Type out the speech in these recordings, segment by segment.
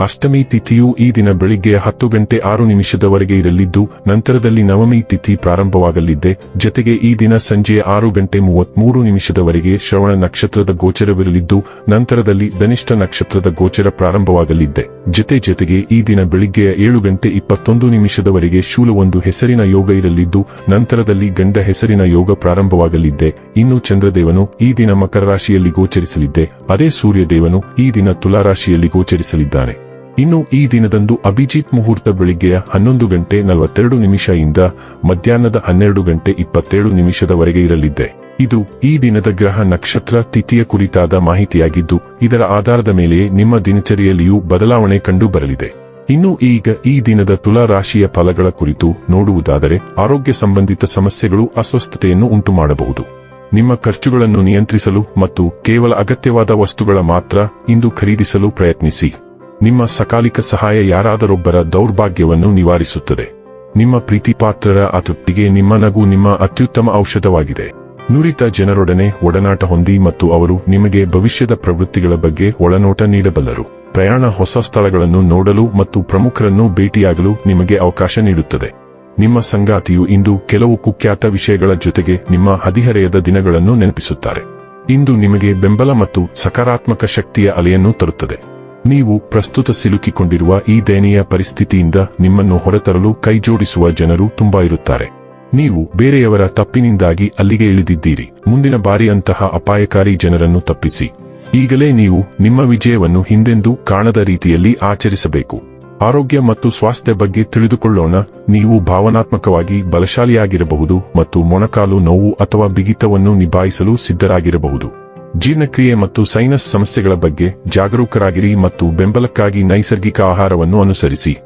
ಅಷ್ಟಮಿ ತಿಥಿಯು ಈ ದಿನ ಬೆಳಿಗ್ಗೆ ಹತ್ತು ಗಂಟೆ ಆರು ನಿಮಿಷದವರೆಗೆ ಇರಲಿದ್ದು, ನಂತರದಲ್ಲಿ ನವಮಿ ತಿಥಿ ಪ್ರಾರಂಭವಾಗಲಿದೆ. ಜತೆಗೆ ಈ ದಿನ ಸಂಜೆ ಆರು ಗಂಟೆ ಮೂವತ್ಮೂರು ನಿಮಿಷದವರೆಗೆ ಶ್ರವಣ ನಕ್ಷತ್ರದ ಗೋಚರವಿರಲಿದ್ದು, ನಂತರದಲ್ಲಿ ಧನಿಷ್ಠ ನಕ್ಷತ್ರದ ಗೋಚರ ಪ್ರಾರಂಭವಾಗಲಿದೆ. ಜತೆ ಜತೆಗೆ ಈ ದಿನ ಬೆಳಿಗ್ಗೆ ಏಳು ಗಂಟೆ ಇಪ್ಪತ್ತೊಂದು ನಿಮಿಷದವರೆಗೆ ಒಂದು ಹೆಸರಿನ ಯೋಗ ಇರಲಿದ್ದು, ನಂತರದಲ್ಲಿ ಗಂಡ ಹೆಸರಿನ ಯೋಗ ಪ್ರಾರಂಭವಾಗಲಿದ್ದೆ ಇನ್ನು ಚಂದ್ರದೇವನು ಈ ದಿನ ಮಕರ ರಾಶಿಯಲ್ಲಿ ಗೋಚರಿಸಲಿದ್ದೆ ಅದೇ ಸೂರ್ಯದೇವನು ಈ ದಿನ ತುಲಾರಾಶಿಯಲ್ಲಿ ಗೋಚರಿಸಲಿದ್ದಾನೆ. ಇನ್ನು ಈ ದಿನದಂದು ಅಭಿಜಿತ್ ಮುಹೂರ್ತ ಬೆಳಿಗ್ಗೆಯ ಹನ್ನೊಂದು ಗಂಟೆ ನಲವತ್ತೆರಡು ನಿಮಿಷದಿಂದ ಮಧ್ಯಾಹ್ನದ ಹನ್ನೆರಡು ಗಂಟೆ ಇಪ್ಪತ್ತೇಳು ನಿಮಿಷದವರೆಗೆ ಇರಲಿದೆ. ಇದು ಈ ದಿನದ ಗ್ರಹ ನಕ್ಷತ್ರ ತಿಥಿಯ ಕುರಿತಾದ ಮಾಹಿತಿಯಾಗಿದ್ದು, ಇದರ ಆಧಾರದ ಮೇಲೆಯೇ ನಿಮ್ಮ ದಿನಚರಿಯಲ್ಲಿಯೂ ಬದಲಾವಣೆ ಕಂಡು ಬರಲಿದೆ ಇನ್ನು ಈಗ ಈ ದಿನದ ತುಲಾ ರಾಶಿಯ ಫಲಗಳ ಕುರಿತು ನೋಡುವುದಾದರೆ, ಆರೋಗ್ಯ ಸಂಬಂಧಿತ ಸಮಸ್ಯೆಗಳು ಅಸ್ವಸ್ಥತೆಯನ್ನು ಉಂಟುಮಾಡಬಹುದು. ನಿಮ್ಮ ಖರ್ಚುಗಳನ್ನು ನಿಯಂತ್ರಿಸಲು ಮತ್ತು ಕೇವಲ ಅಗತ್ಯವಾದ ವಸ್ತುಗಳ ಮಾತ್ರ ಇಂದು ಖರೀದಿಸಲು ಪ್ರಯತ್ನಿಸಿ. ನಿಮ್ಮ ಸಕಾಲಿಕ ಸಹಾಯ ಯಾರಾದರೊಬ್ಬರ ದೌರ್ಭಾಗ್ಯವನ್ನು ನಿವಾರಿಸುತ್ತದೆ. ನಿಮ್ಮ ಪ್ರೀತಿಪಾತ್ರರ ಅತೃಪ್ತಿಗೆ ನಿಮ್ಮ ನಗು ನಿಮ್ಮ ಅತ್ಯುತ್ತಮ ಔಷಧವಾಗಿದೆ. ನುರಿತ ಜನರೊಡನೆ ಒಡನಾಟ ಹೊಂದಿ ಮತ್ತು ಅವರು ನಿಮಗೆ ಭವಿಷ್ಯದ ಪ್ರವೃತ್ತಿಗಳ ಬಗ್ಗೆ ಒಳನೋಟ ನೀಡಬಲ್ಲರು. ಪ್ರಯಾಣ ಹೊಸ ಸ್ಥಳಗಳನ್ನು ನೋಡಲು ಮತ್ತು ಪ್ರಮುಖರನ್ನು ಭೇಟಿಯಾಗಲು ನಿಮಗೆ ಅವಕಾಶ ನೀಡುತ್ತದೆ. ನಿಮ್ಮ ಸಂಗಾತಿಯು ಇಂದು ಕೆಲವು ಕುಖ್ಯಾತ ವಿಷಯಗಳ ಜೊತೆಗೆ ನಿಮ್ಮ ಹದಿಹರೆಯದ ದಿನಗಳನ್ನು ನೆನಪಿಸುತ್ತಾರೆ. ಇಂದು ನಿಮಗೆ ಬೆಂಬಲ ಮತ್ತು ಸಕಾರಾತ್ಮಕ ಶಕ್ತಿಯ ಅಲೆಯನ್ನು ತರುತ್ತದೆ. ನೀವು ಪ್ರಸ್ತುತ ಸಿಲುಕಿಕೊಂಡಿರುವ ಈ ದಯನೀಯ ಪರಿಸ್ಥಿತಿಯಿಂದ ನಿಮ್ಮನ್ನು ಹೊರತರಲು ಕೈಜೋಡಿಸುವ ಜನರು ತುಂಬಾ ಇರುತ್ತಾರೆ. ನೀವು ಬೇರೆಯವರ ತಪ್ಪಿನಿಂದಾಗಿ ಅಲ್ಲಿಗೆ ಇಳಿದಿದ್ದೀರಿ. ಮುಂದಿನ ಬಾರಿ ಅಂತಹ ಅಪಾಯಕಾರಿ ಜನರನ್ನು ತಪ್ಪಿಸಿ. ಈಗಲೇ ನೀವು ನಿಮ್ಮ ವಿಜಯವನ್ನು ಹಿಂದೆಂದೂ ಕಾಣದ ರೀತಿಯಲ್ಲಿ ಆಚರಿಸಬೇಕು. ಆರೋಗ್ಯ ಮತ್ತು ಸ್ವಾಸ್ಥ್ಯ ಬಗ್ಗೆ ತಿಳಿದುಕೊಳ್ಳೋಣ. ನೀವು ಭಾವನಾತ್ಮಕವಾಗಿ ಬಲಶಾಲಿಯಾಗಿರಬಹುದು ಮತ್ತು ಮೊಣಕಾಲು ನೋವು ಅಥವಾ ಬಿಗಿತವನ್ನು ನಿಭಾಯಿಸಲು ಸಿದ್ಧರಾಗಿರಬಹುದು. ಜೀರ್ಣಕ್ರಿಯೆ ಮತ್ತು ಸೈನಸ್ ಸಮಸ್ಯೆಗಳ ಬಗ್ಗೆ ಜಾಗರೂಕರಾಗಿರಿ ಮತ್ತು ಬೆಂಬಲಕ್ಕಾಗಿ ನೈಸರ್ಗಿಕ ಆಹಾರವನ್ನು ಅನುಸರಿಸಿ.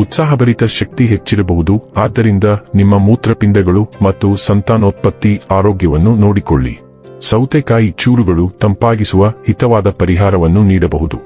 ಉತ್ಸಾಹಭರಿತ ಶಕ್ತಿ ಹೆಚ್ಚಿರಬಹುದು, ಆದ್ದರಿಂದ ನಿಮ್ಮ ಮೂತ್ರಪಿಂಡಗಳು ಮತ್ತು ಸಂತಾನೋತ್ಪತ್ತಿ ಆರೋಗ್ಯವನ್ನು ನೋಡಿಕೊಳ್ಳಿ. ಸೌತೆಕಾಯಿ ಚೂರುಗಳು ತಂಪಾಗಿಸುವ ಹಿತವಾದ ಪರಿಹಾರವನ್ನು ನೀಡಬಹುದು.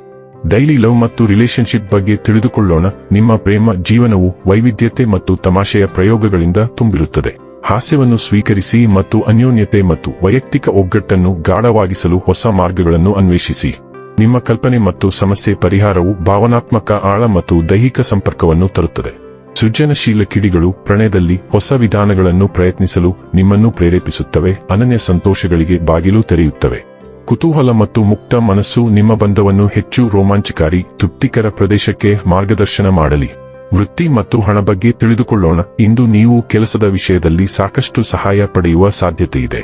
ಡೈಲಿ ಲವ್ ಮತ್ತು ರಿಲೇಶನ್ಶಿಪ್ ಬಗ್ಗೆ ತಿಳಿದುಕೊಳ್ಳೋಣ, ನಿಮ್ಮ ಪ್ರೇಮ, ಜೀವನವು ವೈವಿಧ್ಯತೆ ಮತ್ತು ತಮಾಷೆಯ ಪ್ರಯೋಗಗಳಿಂದ ತುಂಬಿರುತ್ತದೆ. ಹಾಸ್ಯವನ್ನು ಸ್ವೀಕರಿಸಿ ಮತ್ತು ಅನ್ಯೋನ್ಯತೆ ಮತ್ತು ವೈಯಕ್ತಿಕ ಒಗ್ಗಟ್ಟನ್ನು ಗಾಢವಾಗಿಸಲು ಹೊಸ ಮಾರ್ಗಗಳನ್ನು ಅನ್ವೇಷಿಸಿ. ನಿಮ್ಮ ಕಲ್ಪನೆ ಮತ್ತು ಸಮಸ್ಯೆ ಪರಿಹಾರವು ಭಾವನಾತ್ಮಕ ಆಳ ಮತ್ತು ದೈಹಿಕ ಸಂಪರ್ಕವನ್ನು ತರುತ್ತದೆ. ಸೃಜನಶೀಲ ಕಿಡಿಗಳು ಪ್ರಣಯದಲ್ಲಿ ಹೊಸ ವಿಧಾನಗಳನ್ನು ಪ್ರಯತ್ನಿಸಲು ನಿಮ್ಮನ್ನು ಪ್ರೇರೇಪಿಸುತ್ತವೆ, ಅನನ್ಯ ಸಂತೋಷಗಳಿಗೆ ಬಾಗಿಲು ತೆರೆಯುತ್ತವೆ. ಕುತೂಹಲ ಮತ್ತು ಮುಕ್ತ ಮನಸ್ಸು ನಿಮ್ಮ ಬಂಧವನ್ನು ಹೆಚ್ಚು ರೋಮಾಂಚಕಾರಿ, ತೃಪ್ತಿಕರ ಪ್ರದೇಶಕ್ಕೆ ಮಾರ್ಗದರ್ಶನ ಮಾಡಲಿ. ವೃತ್ತಿ ಮತ್ತು ಹಣ ಬಗ್ಗೆ ತಿಳಿದುಕೊಳ್ಳೋಣ. ಇಂದು ನೀವು ಕೆಲಸದ ವಿಷಯದಲ್ಲಿ ಸಾಕಷ್ಟು ಸಹಾಯ ಪಡೆಯುವ ಸಾಧ್ಯತೆ ಇದೆ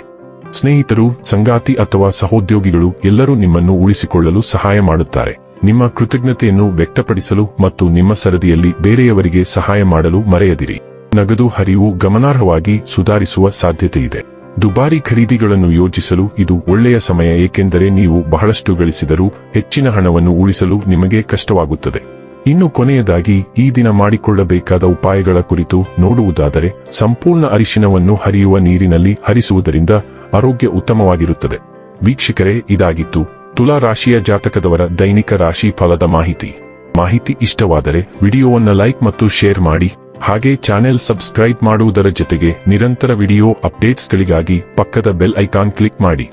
ಸ್ನೇಹಿತರು, ಸಂಗಾತಿ ಅಥವಾ ಸಹೋದ್ಯೋಗಿಗಳು ಎಲ್ಲರೂ ನಿಮ್ಮನ್ನು ಉಳಿಸಿಕೊಳ್ಳಲು ಸಹಾಯ ಮಾಡುತ್ತಾರೆ. ನಿಮ್ಮ ಕೃತಜ್ಞತೆಯನ್ನು ವ್ಯಕ್ತಪಡಿಸಲು ಮತ್ತು ನಿಮ್ಮ ಸರದಿಯಲ್ಲಿ ಬೇರೆಯವರಿಗೆ ಸಹಾಯ ಮಾಡಲು ಮರೆಯದಿರಿ. ನಗದು ಹರಿವು ಗಮನಾರ್ಹವಾಗಿ ಸುಧಾರಿಸುವ ಸಾಧ್ಯತೆ ಇದೆ ದುಬಾರಿ ಖರೀದಿಗಳನ್ನು ಯೋಜಿಸಲು ಇದು ಒಳ್ಳೆಯ ಸಮಯ, ಏಕೆಂದರೆ ನೀವು ಬಹಳಷ್ಟು ಗಳಿಸಿದರೂ ಹೆಚ್ಚಿನ ಹಣವನ್ನು ಉಳಿಸಲು ನಿಮಗೆ ಕಷ್ಟವಾಗುತ್ತದೆ. ಇನ್ನು ಕೊನೆಯದಾಗಿ ಈ ದಿನ ಮಾಡಿಕೊಳ್ಳಬೇಕಾದ ಉಪಾಯಗಳ ಕುರಿತು ನೋಡುವುದಾದರೆ ಸಂಪೂರ್ಣ ಅರಿಶಿನವನ್ನು ಹರಿಯುವ ನೀರಿನಲ್ಲಿ ಹರಿಸುವುದರಿಂದ ಆರೋಗ್ಯ ಉತ್ತಮವಾಗಿರುತ್ತದೆ. ವೀಕ್ಷಕರೇ, ಇದಾಗಿತ್ತು ತುಲಾ ರಾಶಿಯ ಜಾತಕದವರ ದೈನಿಕ ರಾಶಿ ಫಲದ ಮಾಹಿತಿ. ಮಾಹಿತಿ ಇಷ್ಟವಾದರೆ ವಿಡಿಯೋವನ್ನು ಲೈಕ್ ಮತ್ತು ಶೇರ್ ಮಾಡಿ, ಹಾಗೆ ಚಾನೆಲ್ ಸಬ್ಸ್ಕ್ರೈಬ್ ಮಾಡುವುದರ ಜೊತೆಗೆ ನಿರಂತರ ವಿಡಿಯೋ ಅಪ್ಡೇಟ್ಸ್ಗಳಿಗಾಗಿ ಪಕ್ಕದ ಬೆಲ್ ಐಕಾನ್ ಕ್ಲಿಕ್ ಮಾಡಿ.